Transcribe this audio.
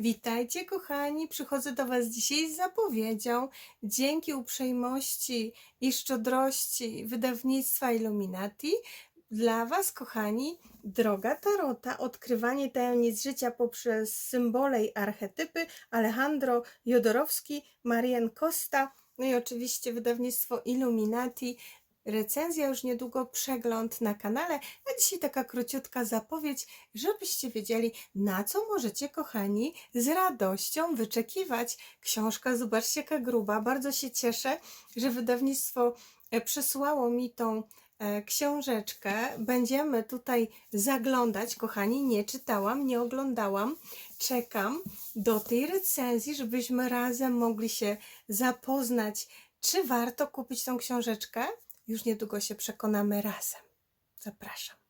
Witajcie, kochani. Przychodzę do Was dzisiaj z zapowiedzią. Dzięki uprzejmości i szczodrości wydawnictwa Illuminati, dla Was, kochani, droga Tarota, odkrywanie tajemnic życia poprzez symbole i archetypy Alejandro Jodorowski, Marian Costa, no i oczywiście wydawnictwo Illuminati. Recenzja już niedługo, przegląd na kanale, a dzisiaj taka króciutka zapowiedź, żebyście wiedzieli, na co możecie, kochani, z radością wyczekiwać. Książka, zobaczcie, jaka gruba. Bardzo się cieszę, że wydawnictwo e, przysłało mi tą e, książeczkę. Będziemy tutaj zaglądać, kochani. Nie czytałam, nie oglądałam. Czekam do tej recenzji, żebyśmy razem mogli się zapoznać, czy warto kupić tą książeczkę. Już niedługo się przekonamy razem. Zapraszam.